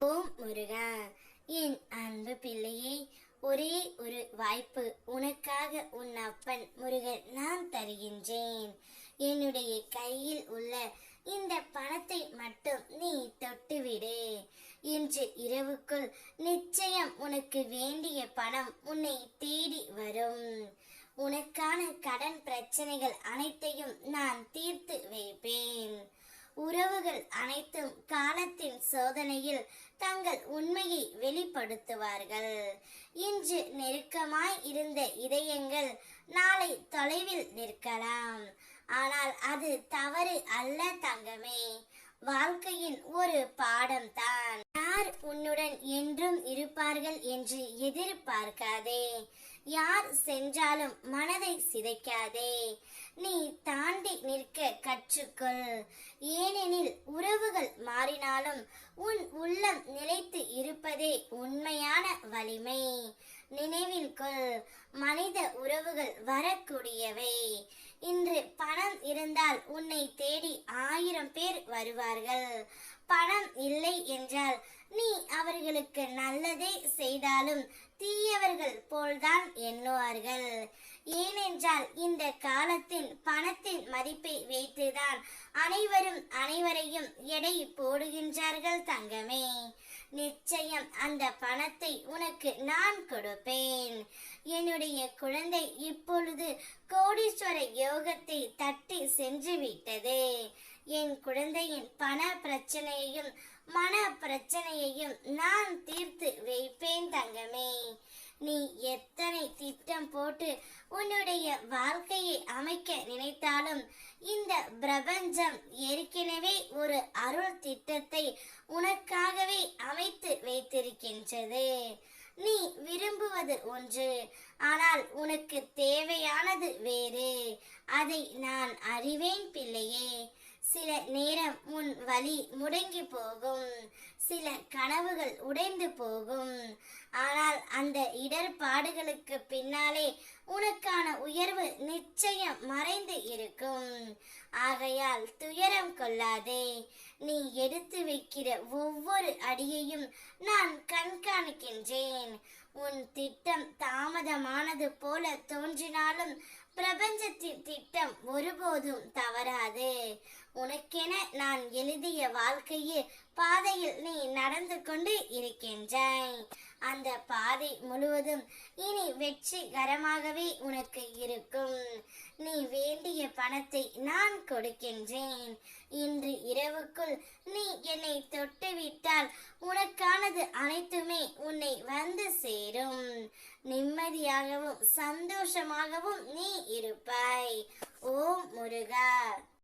ஓம் முருகா. என் அன்பு பிள்ளையை ஒரே ஒரு வாய்ப்பு. உனக்காக உன் அப்பன் முருகன் நான் தருகின்றேன். என்னுடைய கையில் உள்ள இந்த பணத்தை மட்டும் நீ தொட்டுவிடு. இன்று இரவுக்குள் நிச்சயம் உனக்கு வேண்டிய பணம் உன்னை தேடி வரும். உனக்கான கடன் பிரச்சனைகள் அனைத்தையும் நான் தீர்த்து வைப்பேன். உறவுகள் அனைத்தும் காலத்தின் சோதனையில் தங்கள் உண்மையை வெளிப்படுத்துவார்கள். இன்று நெருக்கமாய் இருந்த இதயங்கள் நாளை தொலைவில் நிற்கலாம். ஆனால் அது தவறு அல்ல தங்கமே. வாழ்க்கையின் ஒரு பாடம் தான் யார் உன்னுடன் என்றும் இருப்பார்கள் என்று எதிர்பார்க்காதே. யார் சென்றாலும் மனதை சிதைக்காதே. நீ கற்றுக்கொள் ஏனெனில் உறவுகள் மாறினாலும் உன் உள்ளம் நிலைத்து இருப்பதே உண்மையான வலிமை. நினைவில் கொள் மனித உறவுகள் வரக்கூடியவை. இன்று பணம் இருந்தால் உன்னை தேடி ஆயிரம் பேர் வருவார்கள். பணம் இல்லை என்றால் நீ அவர்களுக்கு நல்லதே செய்தாலும் தீயவர்கள் போல்தான் எண்ணுவார்கள். ஏனென்றால் இந்த காலத்தில் பணத்தின் மதிப்பை வைத்துதான் அனைவரும் அனைவரையும் எடை போடுகின்றார்கள் தங்கமே. நிச்சயம் அந்த பணத்தை உனக்கு நான் கொடுப்பேன். என்னுடைய குழந்தை இப்பொழுது கோடீஸ்வர யோகத்தை தட்டி சென்று விட்டது. என் குழந்தையின் பண பிரச்சனையையும் மன பிரச்சனையையும் நான் தீர்த்து வைப்பேன் தங்கமே. நீ எத்தனை திட்டம் போட்டு உன்னுடைய வாழ்க்கையை அமைக்க நினைத்தாலும் இந்த பிரபஞ்சம் ஏற்கனவே ஒரு அருள் திட்டத்தை உனக்காகவே அமைத்து வைத்திருக்கின்றது. நீ விரும்புவது ஒன்று ஆனால் உனக்கு தேவையானது வேறு. அதை நான் அறிவேன் பிள்ளையே. சில நேரம் உன் வழி முடங்கி போகும். சில கனவுகள் உடைந்து போகும். ஆனால் அந்த இடர்பாடுகளுக்கு பின்னாலே உனக்கான உயர்வு நிச்சயம் மறைந்து இருக்கும். ஆகையால் துயரம் கொள்ளாதே. நீ எடுத்து வைக்கிற ஒவ்வொரு அடியையும் நான் கண்காணிக்கின்றேன். உன் திட்டம் தாமதமானது போல தோன்றினாலும் பிரபஞ்சத்தின் திட்டம் ஒருபோதும் தவறாது. உனக்கென நான் எழுதிய வாழ்க்கையில் பாதையில் நீ நடந்து கொண்டு இருக்கின்றாய். அந்த பாதை முழுவதும் இனி வெற்றிகரமாகவே உனக்கு இருக்கும். நீ வேண்டிய பணத்தை நான் கொடுக்கின்றேன். இன்று இரவுக்குள் நீ என்னை தொட்டுவிட்டால் உனக்கானது அனைத்துமே உன்னை வந்து சேரும். நிம்மதியாகவும் சந்தோஷமாகவும் நீ இருப்பாய். ஓம் முருகா!